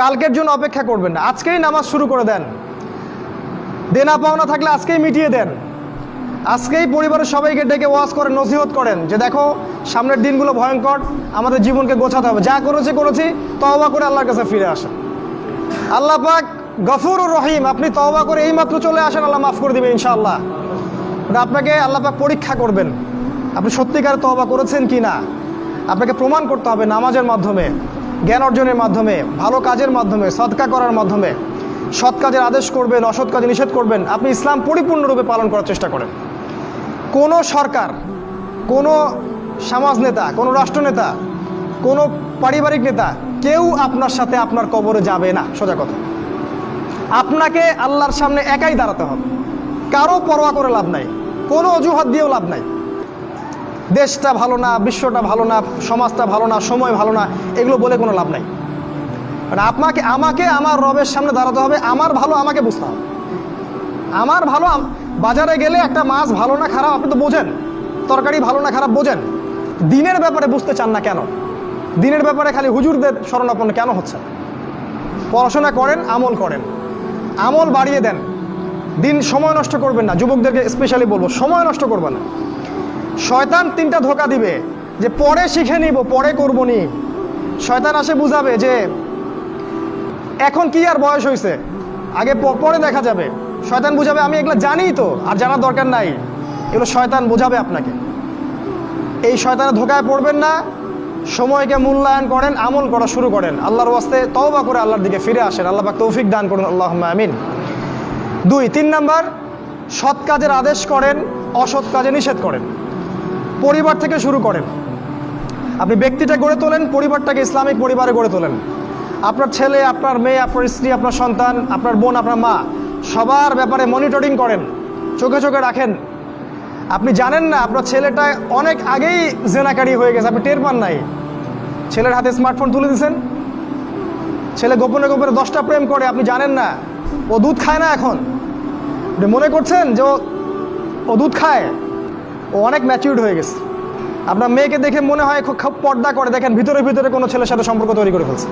কালকের জন্য অপেক্ষা করবেন না। আজকেই নামাজ শুরু করে দেন। দেনা পাওনা থাকলে আজকেই মিটিয়ে দেন। আজকেই পরিবারের সবাইকে ডেকে ওয়াজ করেন, নসিহত করেন যে দেখো, সামনের দিনগুলো ভয়ঙ্কর, আমাদের জীবনকে গোছাতে হবে। যা করেছি করেছি, তওবা করে আল্লাহর কাছে ফিরে আসেন। আল্লাহ পাক গফুর রহিম, আপনি তওবা করে এইমাত্র চলে আসেন, আল্লাহ মাফ করে দেবে ইনশাআল্লাহ। আপনাকে আল্লাহ পাক পরীক্ষা করবেন, আপনি সত্যিকারে তওবা করেছেন কি না আপনাকে প্রমাণ করতে হবে নামাজের মাধ্যমে। জ্ঞান অর্জনের মাধ্যমে, ভালো কাজের মাধ্যমে, সৎকা করার মাধ্যমে, সৎ কাজের আদেশ করবেন, অসৎ কাজে নিষেধ করবেন, আপনি ইসলাম পরিপূর্ণরূপে পালন করার চেষ্টা করেন। কোনো সরকার, কোনো সমাজ নেতা, কোনো রাষ্ট্রনেতা কোনো পারিবারিক নেতা, কেউ আপনার সাথে আপনার কবরে যাবে না, সোজা কথা। আপনাকে আল্লাহর সামনে একাই দাঁড়াতে হবে। কারও পরোয়া করে লাভ নাই, কোনো অজুহাত দিয়েও লাভ নাই। দেশটা ভালো না, বিশ্বটা ভালো না, সমাজটা ভালো না, সময় ভালো না, এগুলো বলে কোনো লাভ নাই। মানে আপনাকে, আমাকে আমার রবের সামনে দাঁড়াতে হবে, আমার ভালো আমাকে বুঝতে হবে। আমার ভালো বাজারে গেলে একটা মাছ ভালো না খারাপ, আপনি তো বোঝেন। তরকারি ভালো না খারাপ বোঝেন। দিনের ব্যাপারে বুঝতে চান না কেন? দিনের ব্যাপারে খালি হুজুরদের শরণাপন্ন কেন হচ্ছে? পড়াশোনা করেন, আমল করেন। আমল বাড়িয়ে দেন। দিন সময় নষ্ট করবেন না। যুবকদেরকে স্পেশালি বলব, সময় নষ্ট করবেন না। শয়তান তিনটা ধোকা দিবে, যে পরে শিখে নিব, পরে করব নি। শয়তান আসে বুঝাবে যে, এখন কি আর বয়স হয়েছে আগে পরে দেখা যাবে। শয়তান বুঝাবে, আমি এগুলো জানি তো, আর জানার দরকার নাই। এগুলো শয়তান বোঝাবে আপনাকে। এই শয়তানের ধোকায় পড়বেন না, সময়কে মূল্যায়ন করেন, আমল করা শুরু করেন। আল্লাহর ওয়াস্তে তওবা করে আল্লাহর দিকে ফিরে আসেন। আল্লাহ পাক তৌফিক দান করুন। আল্লাহ আমিন। দুই, তিন নাম্বার, সৎ কাজের আদেশ করেন, অসৎ কাজে নিষেধ করেন। পরিবার থেকে শুরু করেন। আপনি ব্যক্তিটা গড়ে তোলেন, পরিবারটাকে ইসলামিক পরিবারে গড়ে তোলেন। আপনার ছেলে, আপনার মেয়ে, আপনার স্ত্রী, আপনার সন্তান, আপনার বোন, আপনার মা, সবার ব্যাপারে মনিটরিং করেন, চোখে চোখে রাখেন। আপনি জানেন না, আপনার ছেলেটা অনেক আগেই জেনাকারি হয়ে গেছে, আপনি টের পান নাই। ছেলের হাতে স্মার্টফোন তুলে দিয়েছেন ছেলে গোপনে গোপনে দশটা প্রেম করে, আপনি জানেন না, ও দুধ খায় না এখন। মনে করছেন যে ও দুধ খায়? ও অনেক ম্যাচিউর্ড হয়ে গেছে। আপনার মেয়েকে দেখে মনে হয় খুব খুব পর্দা করে। দেখেন, ভিতরে ভিতরে কোনো ছেলের সাথে সম্পর্ক তৈরি করে ফেলছে।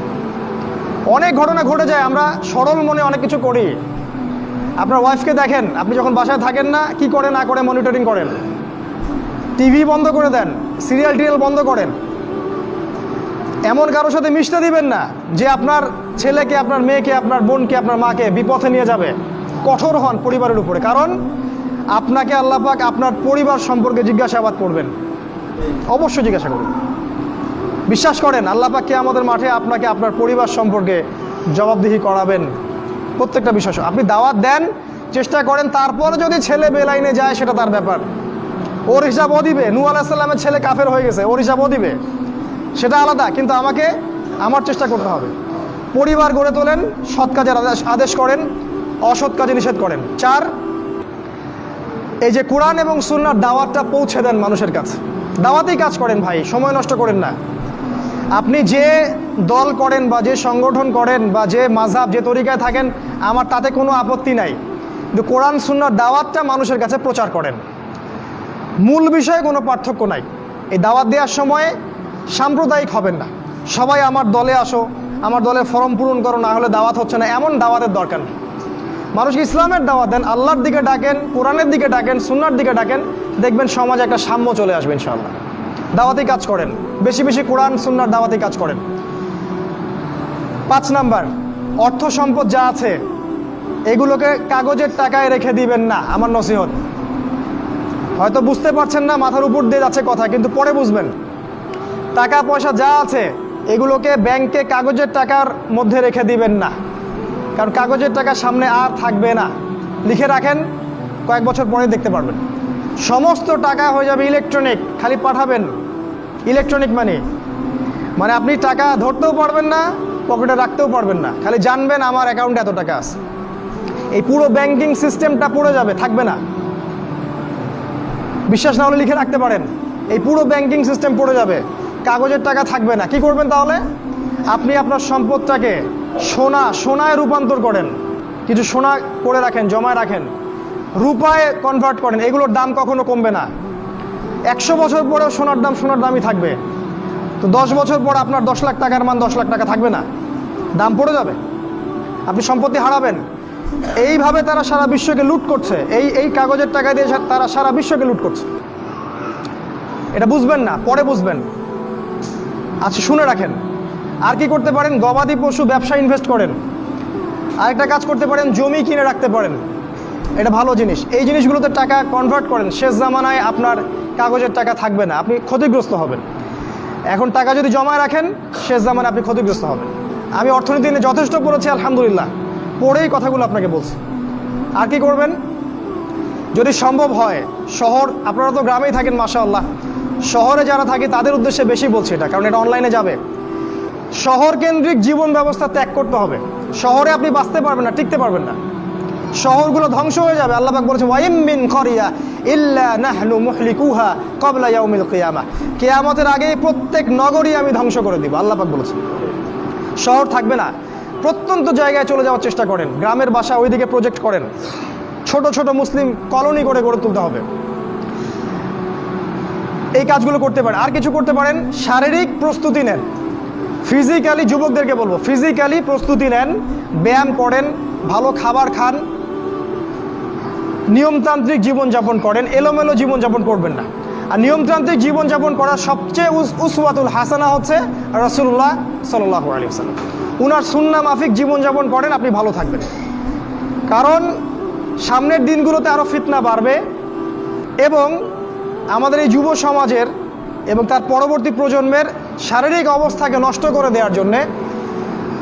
অনেক ঘটনা ঘটে যায়, আমরা সরল মনে অনেক কিছু করি। আপনার ওয়াইফকে দেখেন, আপনি যখন বাসায় থাকেন না, কি করে না করে মনিটরিং করেন। টিভি বন্ধ করে দেন সিরিয়াল টিরিয়াল বন্ধ করেন। এমন কারোর সাথে মিশতে দিবেন না, যে আপনার ছেলেকে, আপনার মেয়েকে, আপনার বোনকে, আপনার মাকে বিপথে নিয়ে যাবে। কঠোর হন পরিবারের উপরে। কারণ আপনাকে আল্লাহ পাক আপনার পরিবার সম্পর্কে জিজ্ঞাসাবাদ করবেন। অবশ্যই জিজ্ঞাসা করবেন। বিশ্বাস করেন, আল্লাহ পাককে আমাদের মাঠে আপনাকে আপনার পরিবার সম্পর্কে জবাবদিহি করাবেন। প্রত্যেকটা বিষয় আপনি দাওয়াত দেন, চেষ্টা করেন, তারপরে যদি ছেলে বেলাইনে যায়, সেটা তার ব্যাপার। ওর হিসাব ও দিবে নু আলাহিসাল্লামের ছেলে কাফের হয়ে গেছে, ওর হিসাব ও দিবে। সেটা আলাদা, কিন্তু আমাকে, আমার চেষ্টা করতে হবে। পরিবার গড়ে তোলেন, সৎ কাজের আদেশ করেন, অসৎ কাজে নিষেধ করেন। চার এই যে কোরআন এবং সুন্নার দাওয়াতটা পৌঁছে দেন মানুষের কাছে। দাওয়াতেই কাজ করেন ভাই, সময় নষ্ট করেন না। আপনি যে দল করেন বা যে সংগঠন করেন বা যে মাঝাব যে তরিকায় থাকেন, আমার তাতে কোনো আপত্তি নাই। কিন্তু কোরআন, সুন্নার দাওয়াতটা মানুষের কাছে প্রচার করেন। মূল বিষয়ে কোনো পার্থক্য নাই। এই দাওয়াত দেওয়ার সময় সাম্প্রদায়িক হবেন না। সবাই আমার দলে আসো, আমার দলে ফর্ম পূরণ করো, না হলে দাওয়াত হচ্ছে না। এমন দাওয়াতের দরকার নেই। মানুষকে ইসলামের দাওয়াত দেন, আল্লাহর দিকে ডাকেন, কোরআনের দিকে ডাকেন, সুন্নার দিকে ডাকেন, দেখবেন সমাজে একটা সাম্য চলে আসবে ইনশাআল্লাহ। দাওয়াতি কাজ করেন, বেশি বেশি কোরআন, সুন্নার দাওয়াতি কাজ করেন। পাঁচ নাম্বার, অর্থ সম্পদ যা আছে, এগুলোকে কাগজের টাকায় রেখে দিবেন না, আমার নসিহত। হয়তো বুঝতে পারছেন না, মাথার উপর দিয়ে যাচ্ছে কথা, কিন্তু পরে বুঝবেন। টাকা পয়সা যা আছে, এগুলোকে ব্যাংকে কাগজের টাকার মধ্যে রেখে দিবেন না। কারণ কাগজের টাকা সামনে আর থাকবে না। লিখে রাখেন, কয়েক বছর পরে দেখতে পারবেন। সমস্ত টাকা হয়ে যাবে ইলেকট্রনিক খালি পাঠাবেন। ইলেকট্রনিক মানি মানে আপনি টাকা ধরতেও পারবেন না, পকেটে রাখতেও পারবেন না। খালি জানবেন আমার অ্যাকাউন্টে এত টাকা আছে। এই পুরো ব্যাংকিং সিস্টেমটা পড়ে যাবে, থাকবে না। বিশ্বাস না হলে লিখে রাখতে পারেন। এই পুরো ব্যাংকিং সিস্টেম পড়ে যাবে। কাগজের টাকা থাকবে না। কি করবেন তাহলে? আপনি আপনার সম্পদটাকে সোনা, সোনায় রূপান্তর করেন। কিছু সোনা করে রাখেন, জমায় রাখেন। রূপায় কনভার্ট করেন। এগুলোর দাম কখনো কমবে না। একশো বছর পরেও সোনার দাম, সোনার দামই থাকবে। তো দশ বছর পর আপনার দশ লাখ টাকার মান দশ লাখ টাকা থাকবে না। দাম পড়ে যাবে। আপনি সম্পত্তি হারাবেন। এইভাবে তারা সারা বিশ্বকে লুট করছে। এই এই কাগজের টাকা দিয়ে তারা সারা বিশ্বকে লুট করছে। এটা বুঝবেন না, পরে বুঝবেন। আচ্ছা শুনে রাখেন। আর কি করতে পারেন? গবাদি পশু ব্যবসা ইনভেস্ট করেন। আরেকটা কাজ করতে পারেন, জমি কিনে রাখতে পারেন। এটা ভালো জিনিস। এই জিনিসগুলোতে টাকা কনভার্ট করেন। শেষ জামানায় আপনার কাগজের টাকা থাকবে না। আপনি ক্ষতিগ্রস্ত হবেন। এখন টাকা যদি জমায় রাখেন, শেষ জামানায় আপনি ক্ষতিগ্রস্ত হবেন। আমি অর্থনীতি নিয়ে যথেষ্ট পড়েছি, আলহামদুলিল্লাহ। পড়েই কথাগুলো আপনাকে বলছি। আর কি করবেন? যদি সম্ভব হয়, শহর, আপনারা তো গ্রামেই থাকেন, মাশাআল্লাহ। শহরে যারা থাকে, তাদের উদ্দেশ্যে বেশি বলছি এটা, কারণ এটা অনলাইনে যাবে। শহর কেন্দ্রিক জীবন ব্যবস্থা ত্যাগ করতে হবে। শহরে আপনি বাঁচতে পারবেন না, টিকতে পারবেন না। শহরগুলো ধ্বংস হয়ে যাবে। আল্লাহ পাক বলেছে, ওয়াইম মিন করিয়া ইল্লা নাহনু মুহলিকুহা ক্বাবলা ইয়াউমিল কিয়ামা। কিয়ামতের আগে প্রত্যেক নগরী আমি ধ্বংস করে দিব, আল্লাহ বলেছে শহর থাকবে না। প্রত্যন্ত জায়গায় চলে যাওয়ার চেষ্টা করেন। গ্রামের বাসা ওইদিকে প্রজেক্ট করেন। ছোট ছোট মুসলিম কলোনি করে গড়ে তুলতে হবে। এই কাজগুলো করতে পারেন। আর কিছু করতে পারেন, শারীরিক প্রস্তুতি নেন। ফিজিক্যালি যুবকদেরকে বলব ফিজিক্যালি প্রস্তুতি নেন, ব্যায়াম করেন, ভালো খাবার খান, নিয়মতান্ত্রিক জীবনযাপন করেন, এলোমেলো জীবনযাপন করবেন না। আর নিয়মতান্ত্রিক জীবনযাপন করার সবচেয়ে উস- উসওয়াতুল হাসানা হচ্ছে রসুল্লাহ সাল্লাহ আলী সাল্লাম উনার সুন্না মাফিক জীবনযাপন করেন, আপনি ভালো থাকবেন। কারণ সামনের দিনগুলোতে আরও ফিতনা বাড়বে এবং আমাদের এই যুব সমাজের এবং তার পরবর্তী প্রজন্মের শারীরিক অবস্থাকে নষ্ট করে দেওয়ার জন্যে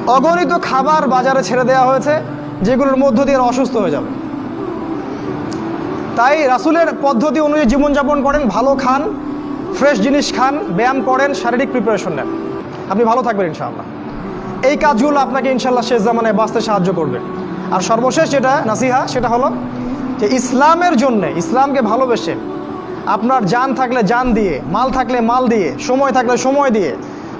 অগণিত খাবার বাজারে ছেড়ে দেওয়া হয়েছে, যেগুলোর মধ্য দিয়ে অসুস্থ হয়ে যাবে। তাই রাসুলের পদ্ধতি অনুযায়ী জীবনযাপন করেন, ভালো খান, ফ্রেশ জিনিস খান, ব্যায়াম করেন, শারীরিক প্রিপারেশন নেন। আপনি ভালো থাকবেন ইনশাআল্লাহ। এই কাজগুলো আপনাকে ইনশাল্লাহ শেষ জামানায় বাঁচতে সাহায্য করবে। আর সর্বশেষ যেটা, নাসিহা, সেটা হলো যে ইসলামের জন্যে, ইসলামকে ভালোবেসে আপনার জান থাকলে জান দিয়ে, মাল থাকলে মাল দিয়ে, সময় থাকলে সময় দিয়ে,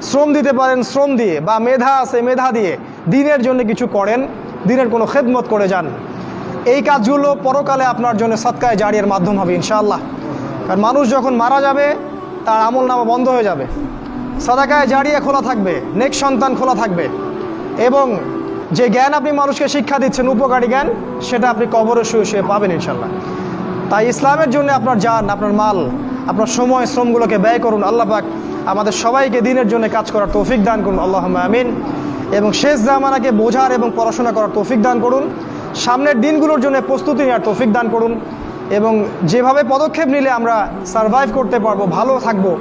শ্রম দিতে পারেন শ্রম দিয়ে বা মেধা আছে মেধা দিয়ে দিনের জন্য কিছু করেন, দিনের কোনো খেদমত করে যান। এই কাজগুলো পরকালে আপনার জন্য সৎকায় জারিয়ার মাধ্যম হবে ইনশাআল্লাহ। কারণ মানুষ যখন মারা যাবে, তার আমল নামা বন্ধ হয়ে যাবে। সাদাকায় জারিয়া খোলা থাকবে, নেক সন্তান খোলা থাকবে। এবং যে জ্ঞান আপনি মানুষকে শিক্ষা দিচ্ছেন, উপকারী জ্ঞান, সেটা আপনি কবরে শুয়ে শুয়ে পাবেন ইনশাল্লাহ তাই ইসলামের জন্য আপনার যান আপনার মাল, আপনার সময়, শ্রমগুলোকে ব্যয় করুন। আল্লাহ পাক আমাদের সবাইকে দিনের জন্য কাজ করার তৌফিক দান করুন। আল্লাহ আমিন। এবং শেষ জামানাকে বোঝার এবং পড়াশোনা করার তৌফিক দান করুন। সামনের দিনগুলোর জন্য প্রস্তুতি নেওয়ার তৌফিক দান করুন। এবং যেভাবে পদক্ষেপ নিলে আমরা সারভাইভ করতে পারব, ভালো থাকব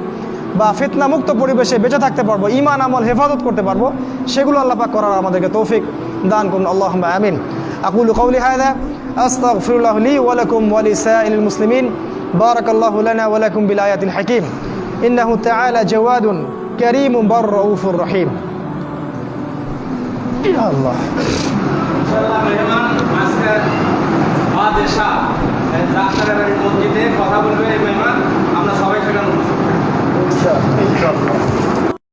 বা ফিতনামুক্ত পরিবেশে বেঁচে থাকতে পারব ইমান আমল, হেফাজত করতে পারব, সেগুলো আল্লাহ পাক করার আমাদেরকে তৌফিক দান করুন। আল্লাহ আমিন। আকুল কৌলি হায়দা আস্তাগফিরুল্লাহ লি ওয়া লাকুম ওয়া লিসাইলিল মুসলিমিন বারাকাল্লাহু লানা ওয়া লাকুম বিল আয়াতিল হাকিম ইন্নাহু তাআলা জাওয়াদুন কারীমুন বার রাউফুর রহিম আল্লাহ ইনশাআল্লাহ মেহমান আজকে বাদেশা ডাক্তারের বাড়ির মসজিদে কথা বলবে এই মেহমান আমরা সবাই সেখানে উপস্থিত থাকবো। ইনশাআল্লাহ